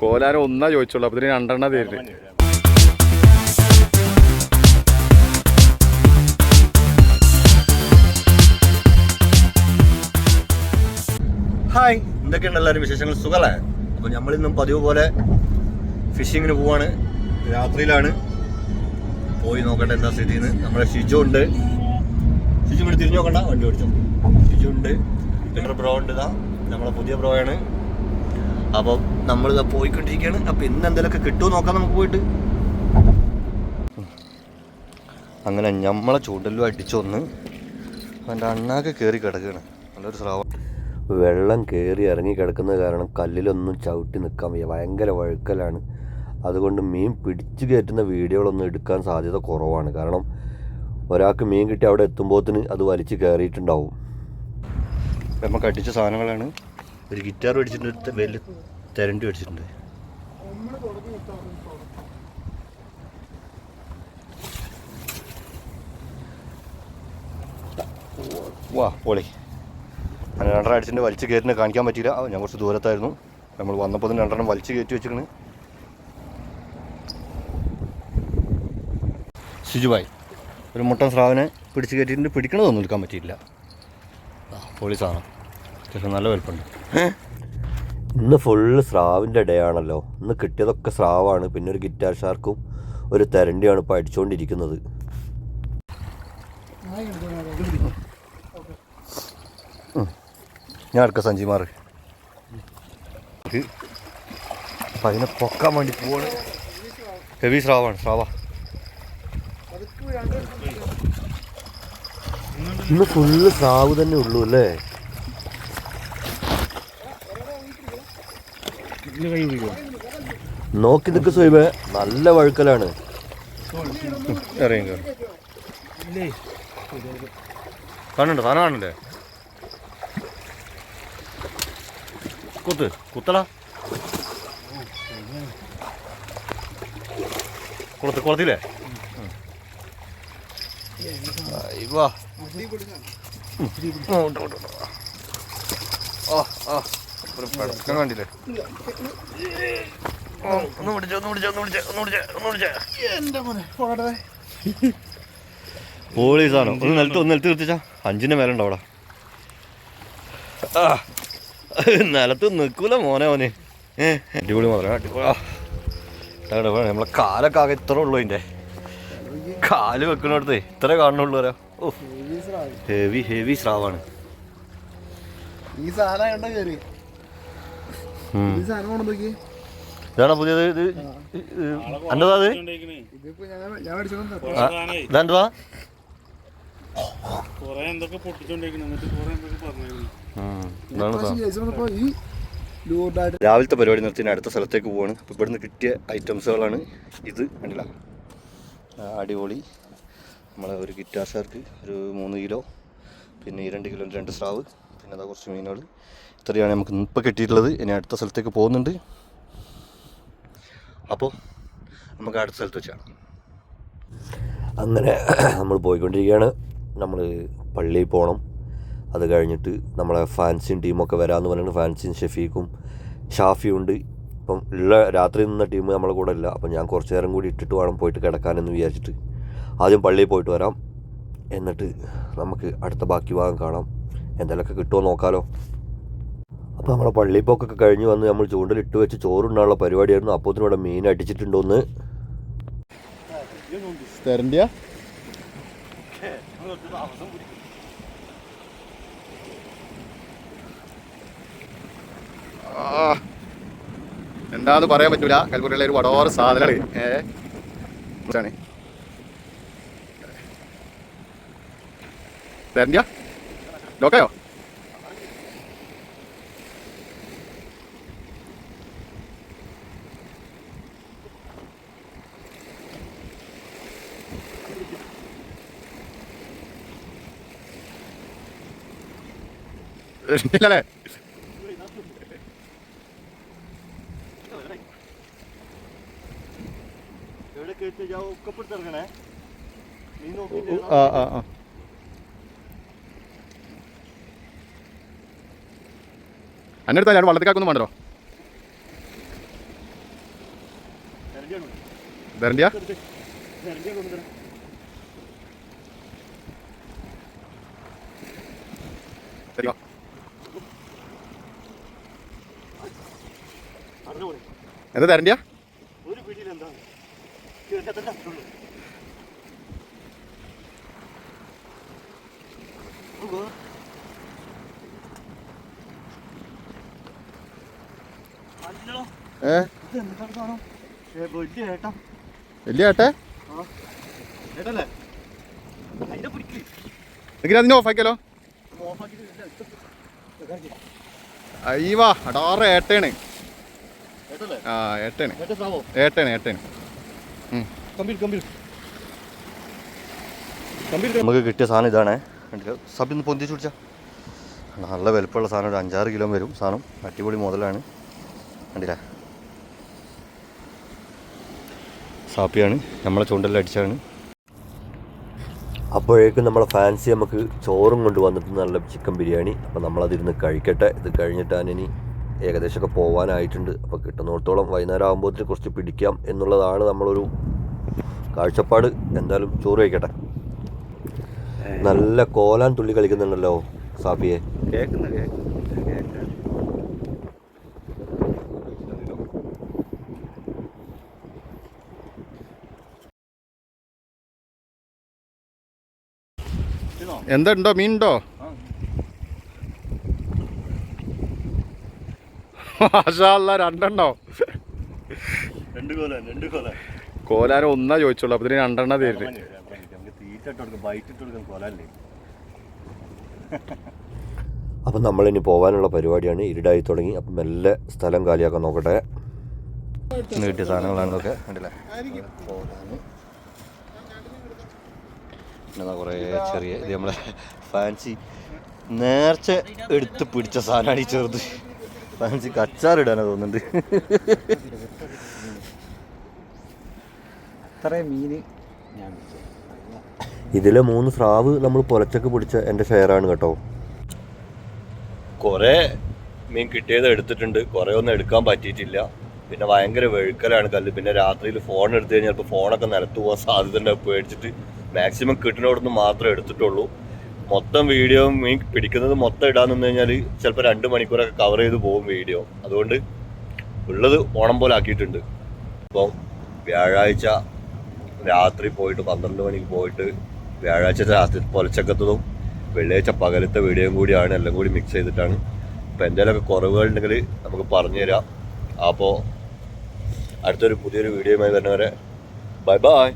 കോലാരം ഒന്നാ ചോദിച്ചോളൂ അപ്പൊ രണ്ടെണ്ണ തരുന്നത്. ഹായ് എന്തൊക്കെയുണ്ട് എല്ലാവരും വിശേഷങ്ങൾ? സുഖമല്ലേ അപ്പോൾ നമ്മളിന്നും പതിവ് പോലെ ഫിഷിങ്ങിന് പോവാണ്. രാത്രിയിലാണ്. പോയി നോക്കട്ടെ എന്താ സ്ഥിതിന്ന്. നമ്മുടെ ഷിജു ഉണ്ട്. ഷിജു ഇവിടെ തിരിഞ്ഞു നോക്കണ്ട. വണ്ടി ഓടിച്ചോ. ഉണ്ട്. പിന്നെ ബ്രോ ഉണ്ട് ഇതാ. നമ്മളെ പുതിയ ബ്രോ ആണ്. അപ്പം നമ്മൾ ഇതാ പോയിക്കൊണ്ടിരിക്കുകയാണ്. അപ്പം ഇന്ന് എന്തെങ്കിലുമൊക്കെ കിട്ടുമോ നോക്കാം നമുക്ക് പോയിട്ട്. അങ്ങനെ നമ്മളെ ചൂണ്ടലും അടിച്ചൊന്ന് അവന്റെ അണ്ണാക്ക് കയറി കിടക്കുകയാണ്. നല്ലൊരു സ്രാവ. വെള്ളം കയറി ഇറങ്ങി കിടക്കുന്നത് കാരണം കല്ലിലൊന്നും ചവിട്ടി നിൽക്കാൻ വയ്യ. ഭയങ്കര വഴുക്കലാണ്. അതുകൊണ്ട് മീൻ പിടിച്ചു കയറ്റുന്ന വീഡിയോകളൊന്നും എടുക്കാൻ സാധ്യത കുറവാണ്. കാരണം ഒരാൾക്ക് മീൻ കിട്ടി അവിടെ എത്തുമ്പോഴത്തിന് അത് വലിച്ച് കയറിയിട്ടുണ്ടാവും. നമുക്ക് അടിച്ച സാധനങ്ങളാണ്. ഒരു ഗിറ്റാർ മേടിച്ചിട്ടുണ്ട് വലിയ തെരണ്ടി മേടിച്ചിട്ടുണ്ട്. വാ പോളി. അങ്ങനെ രണ്ടെണ്ണം അടിച്ചിട്ട് വലിച്ച് കയറ്റിനെ കാണിക്കാൻ പറ്റിയില്ല. ഞാൻ കുറച്ച് ദൂരത്തായിരുന്നു. നമ്മൾ വന്നപ്പോൾ തന്നെ രണ്ടെണ്ണം വലിച്ച് കയറ്റി വെച്ചിരിക്കണ്. ശുചിവായി ഒരു മുട്ടൻ സ്രാവിനെ പിടിച്ച് കയറ്റിയിട്ടുണ്ട്. പിടിക്കണതൊന്നും എടുക്കാൻ പറ്റിയില്ല പൊളി സാധനം അത്യാവശ്യം നല്ല വലുപ്പമുണ്ട് ഇന്ന് ഫുള്ള് സ്രാവിന്റെ ഡേ ആണല്ലോ ഇന്ന് കിട്ടിയതൊക്കെ സ്രാവാണ്. പിന്നെ ഒരു ഗിറ്റാർ ഷാർക്കും ഒരു തെരണ്ടിയാണ് ഇപ്പോൾ അടിച്ചുകൊണ്ടിരിക്കുന്നത് ഞാൻ എടുക്കാം സഞ്ജിമാർ അപ്പം അതിനെ പൊക്കാൻ വേണ്ടി പോവാണ്. ഹെവി സ്രാവാണ്. സ്രാവ. ഇന്ന് ഫുള്ള് സ്രാവ് തന്നെ ഉള്ളൂ അല്ലേ? നോക്കി നിൽക്ക് സ്വൈബേ നല്ല വഴുക്കലാണ്. കാണുന്നുണ്ടോ? സാധനം കാണണ്ടേ കുത്ത് കുത്തടാ. കുളത്ത് കുളത്തില്ലേ? വാ. ഓ ഓ പഴക്കം കണ്ടില്ലേ ഓ, ഒന്ന് ഒന്ന് ഒന്ന് ഒന്ന് ഒന്ന് മോനെ ഒന്ന് നിലത്ത് ഒന്ന് നിലത്ത് നിർത്തിച്ചാ. അഞ്ചിന്റെ മേലെ ഉണ്ടോ അവിടെ? നിലത്ത് നിൽക്കൂല മോനെ മോനെ. അടിപൊളി. മാത്രം അടിപൊളി നമ്മളെ കാലൊക്കെ ആകെ ഇത്ര ഉള്ളൂ അതിന്റെ കാൽ വെക്കണടുത്ത് ഇത്ര കാണുന്നുള്ളൂ വരാ ഓ ഹെവി ഹെവി സ്രാവാണ്. ഈ സാധനം കണ്ട കേറി. ഈ സാധനം കൊണ്ട് നോക്കി ഇതാണോ പുതിയത്? ഇത് അന്റെതാ അത് ലൂർഡായിട്ട് രാവിലത്തെ പരിപാടി നിർത്തി അടുത്ത സ്ഥലത്തേക്ക് പോവാണ്. അപ്പോൾ ഇവിടുന്ന് കിട്ടിയ ഐറ്റംസുകളാണ് ഇത്. കണ്ടില്ല. അടിപൊളി. നമ്മൾ ഒരു ഗിറ്റാർ ഷാർക്ക് ഒരു മൂന്ന് കിലോ പിന്നെ ഈ രണ്ട് കിലോ രണ്ട് സ്രാവ് പിന്നെ അതാ കുറച്ച് മീനുകൾ ഇത്രയാണ് നമുക്ക് ഇപ്പോൾ കിട്ടിയിട്ടുള്ളത്. ഇനി അടുത്ത സ്ഥലത്തേക്ക് പോകുന്നുണ്ട്. അപ്പോൾ നമുക്ക് അടുത്ത സ്ഥലത്ത് വെച്ചാണ് അങ്ങനെ നമ്മൾ പോയിക്കൊണ്ടിരിക്കുകയാണ്. നമ്മൾ പള്ളിയിൽ പോകണം അത് കഴിഞ്ഞിട്ട് നമ്മളെ ഫാൻസിൻ ടീമൊക്കെ വരാമെന്ന് പറഞ്ഞിട്ട് ഫാൻസിൻ ഷെഫീഖും ഷാഫിയും ഉണ്ട്. ഇപ്പം ഉള്ള രാത്രി നിന്ന ടീം നമ്മളെ കൂടെ ഇല്ല. അപ്പം ഞാൻ കുറച്ച് നേരം കൂടി ഇട്ടിട്ട് വേണം പോയിട്ട് കിടക്കാനെന്ന് വിചാരിച്ചിട്ട്. ആദ്യം പള്ളിയിൽ പോയിട്ട് വരാം. എന്നിട്ട് നമുക്ക് അടുത്ത ബാക്കി ഭാഗം കാണാം. എന്തെങ്കിലുമൊക്കെ കിട്ടുമോ നോക്കാലോ. അപ്പോൾ നമ്മളെ പള്ളിയിൽ പോക്കൊക്കെ കഴിഞ്ഞ് വന്ന് നമ്മൾ ചൂണ്ടലിട്ട് വെച്ച് ചോറുണ്ടാനുള്ള പരിപാടിയായിരുന്നു. അപ്പോൾ ഇവിടെ മീൻ അടിച്ചിട്ടുണ്ടോന്ന്. തരണ്ടിയാ? എന്താന്ന് പറയാൻ പറ്റൂല. കൽപ്പുരയിലെ ഒരു വടവാറ് സാധനങ്ങൾ ഏഹ്. തരണ്ടിയാ ലോക്കയോ ഇല്ലല്ലേ? ആ ആ ആ അടുത്ത് ഞാൻ വള്ളത്തിക്കാക്കൊന്നും വേണ്ടോ. എന്താ തരണ്ടിയാ ഒരു പിടിയിൽ എന്താ അല്ലോ ഏ? ഏട്ടാ ഏട്ടാ വലിയ ഏട്ടാ ഏട്ടെ എങ്കിലും അതിനെ ഓഫാക്കിയാലോ? അയ്യവാ അടാറ് ഏട്ടല്ലേ ആ ഏട്ടയാണ് ഏട്ട സാവോ? നമുക്ക് കിട്ടിയ സാധനം ഇതാണ്. സബ് ഇന്ന് പൊന്തിച്ചു പിടിച്ച. നല്ല വലുപ്പമുള്ള സാധനം ഒരു അഞ്ചാറ് കിലോ വരും സാധനം. അടിപൊളി മുതലാണ് കണ്ടില്ല? സാപ്പിയാണ്. നമ്മളെ ചൂണ്ടലിൽ അടിച്ചാണ്. അപ്പോഴേക്കും നമ്മളെ ഫാൻസി നമുക്ക് ചോറും കൊണ്ട് വന്നിട്ട് നല്ല ചിക്കൻ ബിരിയാണി. അപ്പോൾ നമ്മളതിരുന്ന് കഴിക്കട്ടെ. ഇത് കഴിഞ്ഞിട്ടാണ് ഇനി ഏകദേശമൊക്കെ പോകാനായിട്ടുണ്ട് അപ്പോൾ കിട്ടുന്നിടത്തോളം വൈകുന്നേരം ആകുമ്പോഴത്തേക്ക് കുറച്ച് പിടിക്കാം എന്നുള്ളതാണ് നമ്മളൊരു കാഴ്ചപ്പാട്. എന്തായാലും ചോറ് കഴിക്കട്ടെ. നല്ല കോലാൻ തുള്ളി കളിക്കുന്നുണ്ടല്ലോ സാഫിയെ. കേൾക്കുന്ന എന്താ ഉണ്ടോ മീൻ മാഷാല്ല രണ്ടെണ്ണോ? രണ്ട് കോല രണ്ട് കോല. കോലാരം ഒന്നാ ചോദിച്ചോളൂ അപ്പൊ ഇതിന് രണ്ടെണ്ണ തരുന്നത്. അപ്പം നമ്മളിനി പോകാനുള്ള പരിപാടിയാണ് ഇരുടായി തുടങ്ങി. അപ്പം മെല്ലെ സ്ഥലം കാലിയാക്കാൻ നോക്കട്ടെ. വീട്ടിൽ കിട്ടിയ സാധനങ്ങളാണ് ഇതൊക്കെ. കണ്ടില്ലേ? പിന്നെ കുറേ ചെറിയ ഇത് നമ്മളെ ഫാൻസി നേർച്ച എടുത്ത് പിടിച്ച സാധനമാണ് ഈ ചെറുത്. ഫാൻസി കച്ചാറിടാനാ തോന്നുന്നുണ്ട്. ഇത്രയും മീൻ ഞാൻ ഇതിലെ മൂന്ന് സ്രാവ് നമ്മൾ പൊലച്ചൊക്കെ പിടിച്ച എന്റെ ഷെയറാണ് കേട്ടോ. കുറേ മീൻ കിട്ടിയത് എടുത്തിട്ടുണ്ട്. കുറേ ഒന്നും എടുക്കാൻ പറ്റിയിട്ടില്ല. പിന്നെ ഭയങ്കര വെഴുക്കലാണ് കല്ല്. പിന്നെ രാത്രിയിൽ ഫോൺ എടുത്തു കഴിഞ്ഞാൽ ഫോണൊക്കെ നിലത്ത് പോകാൻ സാധ്യത ഉണ്ടാവും പേടിച്ചിട്ട് മാക്സിമം കിട്ടുന്നിടത്തുനിന്ന് മാത്രമേ എടുത്തിട്ടുള്ളൂ. മൊത്തം വീഡിയോ മീൻ പിടിക്കുന്നത് മൊത്തം ഇടാൻ നിന്ന് കഴിഞ്ഞാൽ ചിലപ്പോൾ രണ്ട് മണിക്കൂറൊക്കെ കവർ ചെയ്ത് പോകും വീഡിയോ അതുകൊണ്ട് ഉള്ളത് ഓണം പോലെ ആക്കിയിട്ടുണ്ട്. അപ്പം വ്യാഴാഴ്ച രാത്രി പോയിട്ട് പന്ത്രണ്ട് മണിക്ക് പോയിട്ട് വ്യാഴാഴ്ച രാത്രി പൊലച്ചക്കത്തതും വെള്ളിയാഴ്ച പകലത്തെ വീഡിയോയും കൂടിയാണ് എല്ലാം കൂടി മിക്സ് ചെയ്തിട്ടാണ്. അപ്പോൾ എന്തെങ്കിലുമൊക്കെ കുറവുകളുണ്ടെങ്കിൽ നമുക്ക് പറഞ്ഞു തരാം. അപ്പോൾ അടുത്തൊരു പുതിയൊരു വീഡിയോയുമായി വരുന്നവരെ ബൈ ബൈ